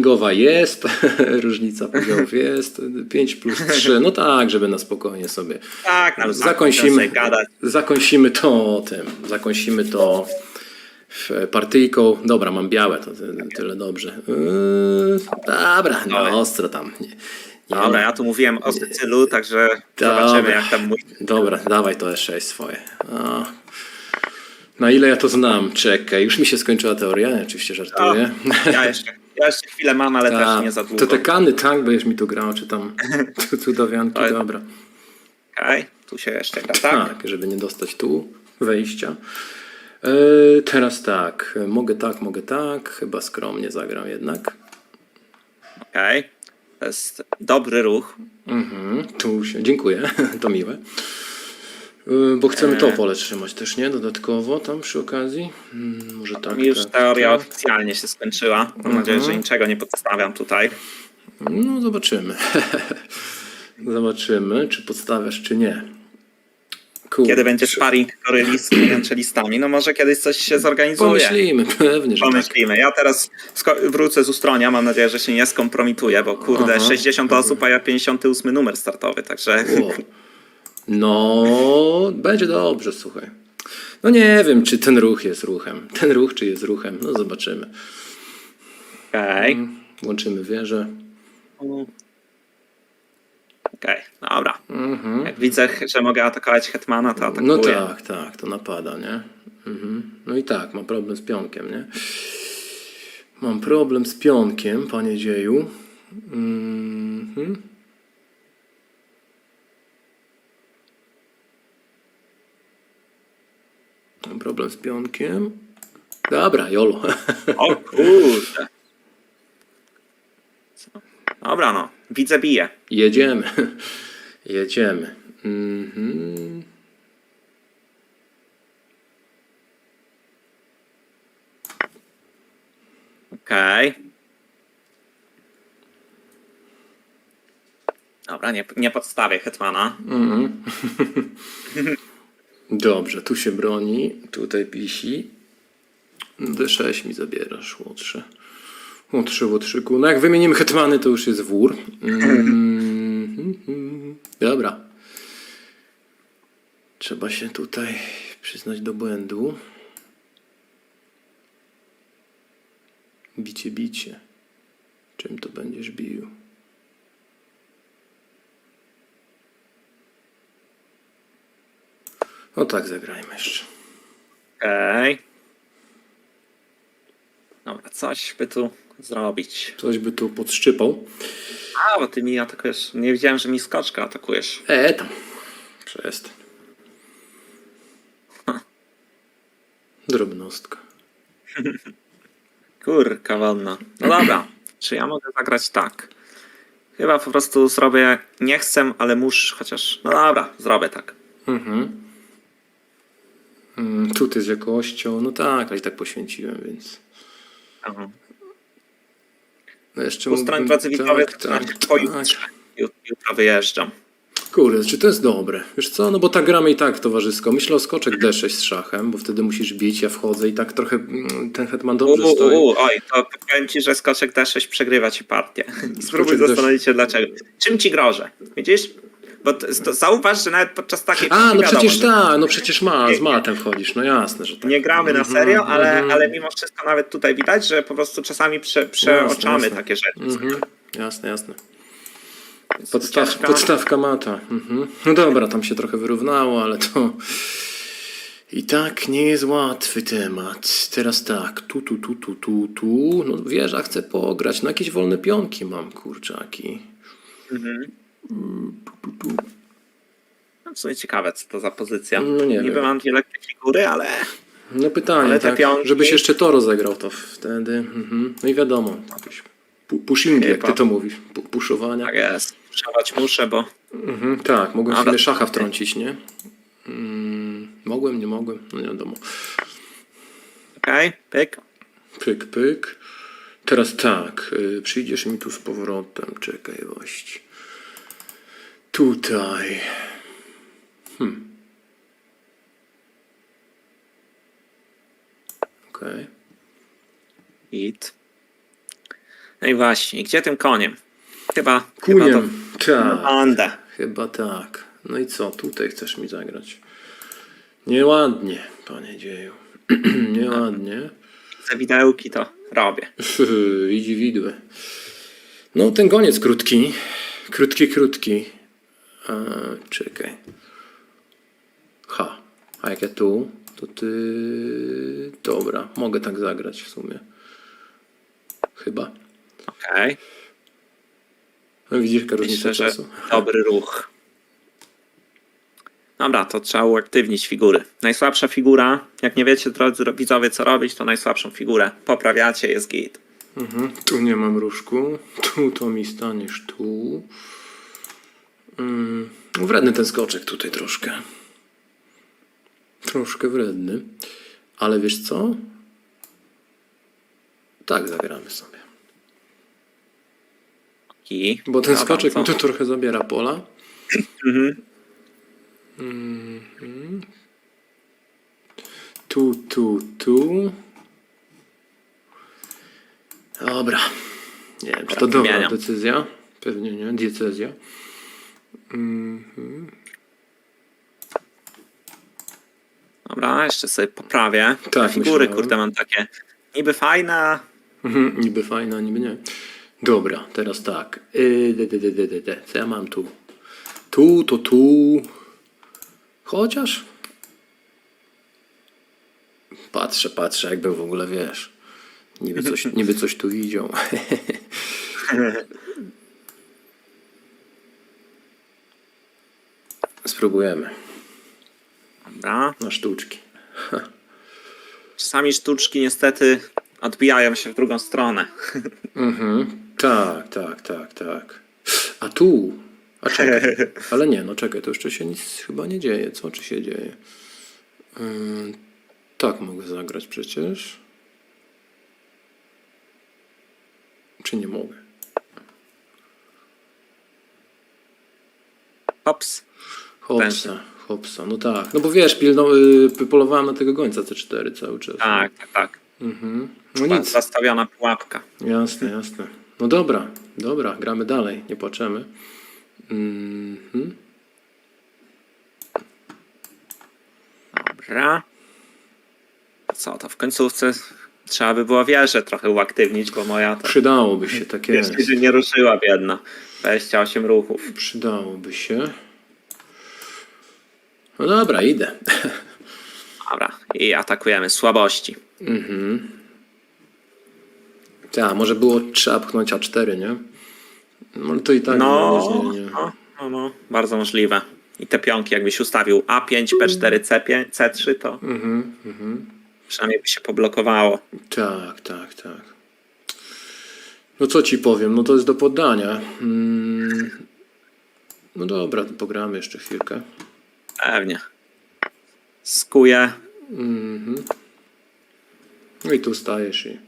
rankingowa jest, różnica podziałów jest, 5 plus 3, no tak, żeby na spokojnie sobie Tak, nam sobie gadać. zakąsimy to tym, zakąsimy to partyjką. Dobra, mam białe, to ty- tyle dobrze. Yy, dobra, no ostro tam. Nie, nie Dobra, ja tu mówiłem o stylu, także zobaczymy Dobra. jak tam mój... Dobra, dawaj to E6 swoje. A. Na ile ja to znam? Czekaj, już mi się skończyła teoria, ja oczywiście O, żartuję. ja, jeszcze, ja jeszcze chwilę mam, ale Ta, też nie za długo. to te kany, tak, będziesz mi tu grał, czy tam Oj. dobra. Okej, tu się jeszcze gra, tak? Tak, żeby nie dostać tu wejścia. E, teraz tak, mogę tak, mogę tak, chyba skromnie zagram jednak. Okej, to jest dobry ruch. Mhm, tu się, dziękuję, to miłe. E, Bo chcemy to pole trzymać też, nie? Dodatkowo tam przy okazji. Mm, Może tak. Już tak, teoria tak. oficjalnie się skończyła. Mam nadzieję, Mhm. że niczego nie podstawiam tutaj. No zobaczymy. zobaczymy, czy podstawiasz, czy nie. Kurczę. Kiedy będzie sparring goryli z klientelistami? No może kiedyś coś się zorganizuje. Pomyślimy, pewnie, że tak. Pomyślimy. Ja teraz wrócę z ustronia, mam nadzieję, że się nie skompromituję, bo kurde, Aha. 60 osób, a ja 58 numer startowy, także O. No, będzie dobrze, słuchaj. No nie wiem, czy ten ruch jest ruchem. Ten ruch, czy jest ruchem. No zobaczymy. okej. Łączymy wieżę. Okej, dobra. Mhm. Jak widzę, że mogę atakować Hetmana, to atakuję. No tak, tak, to napada, nie? Mhm. No i tak, mam problem z pionkiem, nie? Mam problem z pionkiem, panie dzieju. Mhm. Mam problem z pionkiem. Dobra, jolo. O kurde. Dobra no, widzę bije. Jedziemy. Jedziemy. Mhm. Okej. Dobra, nie, nie podstawię Hetmana. Dobrze, tu się broni, tutaj pisi. D6 mi zabierasz, łotrze. Łotrze, łotrzyku. No jak wymienimy hetmany, to już jest wór. Mhm. Dobra. Trzeba się tutaj przyznać do błędu. Bicie, bicie. Czym to będziesz bił? No tak, zagrajmy jeszcze. Okej. Dobra, coś by tu zrobić. Coś by tu podszczypał. A, bo ty mi atakujesz. Nie wiedziałem, że mi skoczka atakujesz. E, tam. Przestań. Drobnostka. Kurka wonna. No dobra, czy ja mogę zagrać tak? Chyba po prostu zrobię, nie chcę, ale muszę, chociaż, no dobra, zrobię tak. Mhm. Mm, Tutaj z jakością. No tak, ale i tak poświęciłem, więc. Aha. No jeszcze mógłbym- drodzy widzowie, tak, tak, tak. Jutro wyjeżdżam. Kurde, czy to jest dobre? Wiesz co, no bo tak gramy i tak towarzysko. Myślę o skoczek D6 z szachem, bo wtedy musisz bić, ja wchodzę i tak trochę mm, ten hetman dobrze U, stoi. u, u, oj, to powiem ci, że skoczek D6 przegrywa ci partię. Spróbuj D6. zastanowić się dlaczego. Czym ci grożę? Widzisz? Bo to, to zauważ, że nawet podczas takiej A, no przecież tak, no przecież ma, z matem wchodzisz, no jasne, że tak. Nie gramy na Mhm, serio, ale, mhm. ale mimo wszystko nawet tutaj widać, że po prostu czasami prze, przeoczamy jasne. takie rzeczy. Mhm. Jasne, jasne. Więc Podstaw, podstawka mata. Mhm. No dobra, tam się trochę wyrównało, ale to i tak nie jest łatwy temat. Teraz tak, tu, tu, tu, tu, tu, tu. No wieża chcę pograć. No jakieś wolne pionki mam, kurczaki. No, W sumie ciekawe, co to za pozycja. No nie Niby wiem. mam dwie lekkie figury, ale No pytanie, Ale te tak, pionki- żebyś jeszcze to rozegrał to wtedy. Mhm. No i wiadomo, jakieś pu- pushingi, jak ty Chyba. to mówisz, pu- puszowania. tak jest. Przewać muszę, bo Mhm, tak, mogłem sobie szacha wtrącić, nie? Mm, mogłem, nie mogłem, no nie wiadomo. okej, pyk. Pyk, pyk. Teraz tak, y, przyjdziesz mi tu z powrotem, czekaj właśnie. Tutaj. Hmm. Okej. Hit. No i właśnie, gdzie tym koniem? Chyba, Kuniem. chyba to Tak. Chyba tak. No i co, tutaj chcesz mi zagrać? Nieładnie, panie dzieju. Nieładnie. Te widełki to robię. Widzi widły. No, ten goniec krótki. Krótki, krótki. Czekaj. Ha. A jak ja tu, to ty... Dobra, mogę tak zagrać w sumie. Chyba. Okej. No, widzisz, jaka różnica czasu? dobry ruch. Dobra, to trzeba uaktywnić figury. Najsłabsza figura, jak nie wiecie, drodzy widzowie, co robić, to najsłabszą figurę poprawiacie, jest git. Mhm. Tu nie mam różku. Tu to mi staniesz tu. Mm. Wredny ten skoczek tutaj troszkę. Troszkę wredny. Ale wiesz co? Tak zagramy sobie. I Bo ten skoczek mi tu trochę zabiera pola. Mhm. Mhm. Tu, tu, tu. Dobra. Nie wiem, czy to dobra Zmieniam. decyzja. Pewnie nie, diecezja. Mhm. Dobra, jeszcze sobie poprawię. Tak, Figury, myślałem. kurde, mam takie niby fajne, a Mhm, niby fajna, niby nie. Dobra, teraz tak. De, de, de, de, de, de. Co ja mam tu? Tu, to tu. Chociaż. Patrzę, patrzę, jakbym w ogóle wiesz. Niby coś, niby coś tu widział. Spróbujemy Dobra. na sztuczki. Czasami sztuczki niestety odbijają się w drugą stronę. Mhm. Tak, tak, tak, tak. A tu. A czekaj. Ale nie, no czekaj, to jeszcze się nic chyba nie dzieje. Co czy się dzieje? Ym, tak mogę zagrać przecież. Czy nie mogę? Hops. Hopsa, hopsa. No tak. No bo wiesz, pilno, y, polowałem na tego gońca C4 cały czas. Tak, tak, tak. Mhm. No Nic. nic. Zastawiona pułapka. Jasne, jasne. No dobra, dobra, gramy dalej, nie płaczemy. Mhm. Dobra. Co, to w końcówce trzeba by było wieżę trochę uaktywnić, bo moja to Przydałoby się, tak jest. jeszcze nie ruszyła biedna. 28 ruchów. Przydałoby się. No dobra, idę. Dobra. I atakujemy słabości. Mhm. Tak, może było trzeba pchnąć A4, nie? No to i tak No, nie, nie, nie. no, no, no, bardzo możliwe. I te pionki, jakbyś ustawił A5, P4, C5, C3, to Mhm, mhm. przynajmniej by się poblokowało. Tak, tak, tak. No co ci powiem, no to jest do poddania. Mm. No dobra, to pogramy jeszcze chwilkę. Pewnie. Skuję. Mhm. No i tu stajesz i...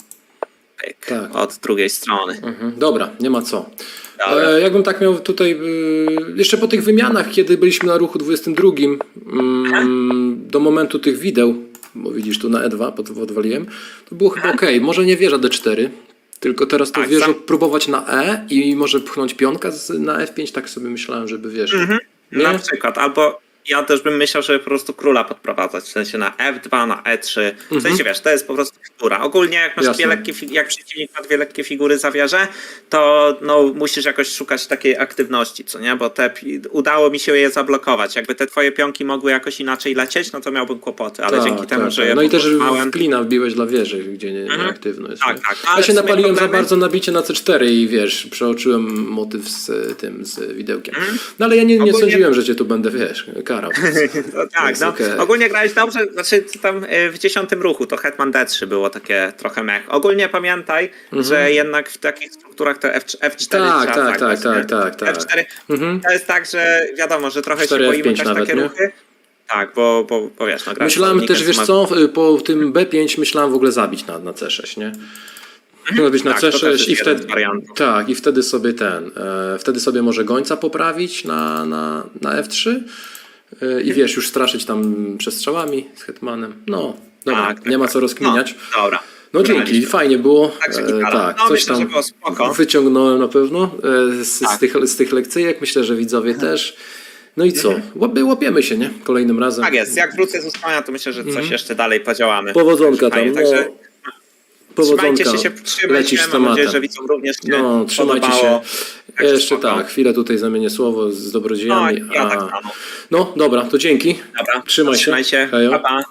Pyk, Tak. od drugiej strony. Mhm. Dobra, nie ma co. Dobra. E, jakbym tak miał tutaj, y, jeszcze po tych wymianach, kiedy byliśmy na ruchu 22, mm, do momentu tych wideł, bo widzisz tu na E2 pod- odwaliłem, to było chyba ok. Może nie wieża D4, tylko teraz to Tak, wieżę sam- próbować na E i może pchnąć pionka z, na F5, tak sobie myślałem, żeby wiesz. Nie? Na przykład, albo ja też bym myślał, żeby po prostu króla podprowadzać, w sensie na F2, na E3. W sensie wiesz, to jest po prostu figura. Ogólnie jak masz Mhm. Jasne. dwie lekkie, fi- jak przeciwnik ma dwie lekkie figury za wieżę, to no, musisz jakoś szukać takiej aktywności, co nie? Bo te, pi- udało mi się je zablokować. Jakby te twoje pionki mogły jakoś inaczej lecieć, no to miałbym kłopoty, ale Tak, dzięki temu, tak, że tak. je No i też pokonałem- w klina wbiłeś dla wieży, gdzie nie, nieaktywno jest. Tak, nie? tak. Ja się w sumie napaliłem za problemy- bardzo na bicie na C4 i wiesz, przeoczyłem motyw z tym, z widełkiem. No ale ja nie, nie Ogólnie- sądziłem, że cię tu będę, wiesz, karał. No tak, no. okej. Ogólnie grałeś dobrze, znaczy tam y, w dziesiątym ruchu to Hetman D3 było takie trochę mech. Ogólnie pamiętaj, że jednak w takich strukturach to F, F4 Mhm. Tak, tak, zagrać, tak, tak, nie? tak, tak. F4 Mhm. to jest tak, że wiadomo, że trochę się 4, boimy F5 grać nawet, takie nie? ruchy. Tak, bo, bo, bo wiesz, no Myślałem też, wiesz ma- co, y, po tym B5 myślałem w ogóle zabić na, na C6, nie? Mogę być na Tak, to też C6 jest i wtedy, tak, i wtedy sobie ten, e, wtedy sobie może gońca poprawić na, na, na F3 e, i wiesz, już straszyć tam przestrzałami z hetmanem. No, dobra, Tak, tak, nie ma co rozkminiać. No, dobra. No dzięki, fajnie było. Także E, tak, No, coś myślę, tam że było spoko. wyciągnąłem na pewno e, z, z, Tak. tych, z tych lekcyjek. Myślę, że widzowie też. No i co? Łapie, łapiemy się, nie? Kolejnym razem. Tak jest, jak wrócę z Usmania, to myślę, że coś jeszcze dalej podziałamy. Mhm. Powodzonka tam. Fajnie, No, Także powodzonka. trzymajcie się, się, z mam nadzieję, że widzom również się No, trzymajcie się. podobało. Także Jeszcze spoko. tak, chwilę tutaj zamienię słowo z No, dobrodziejami. ja a... tak samo. No dobra, to dzięki. Dobra, Trzymaj się. Trzymaj się. Hejo. Pa, pa.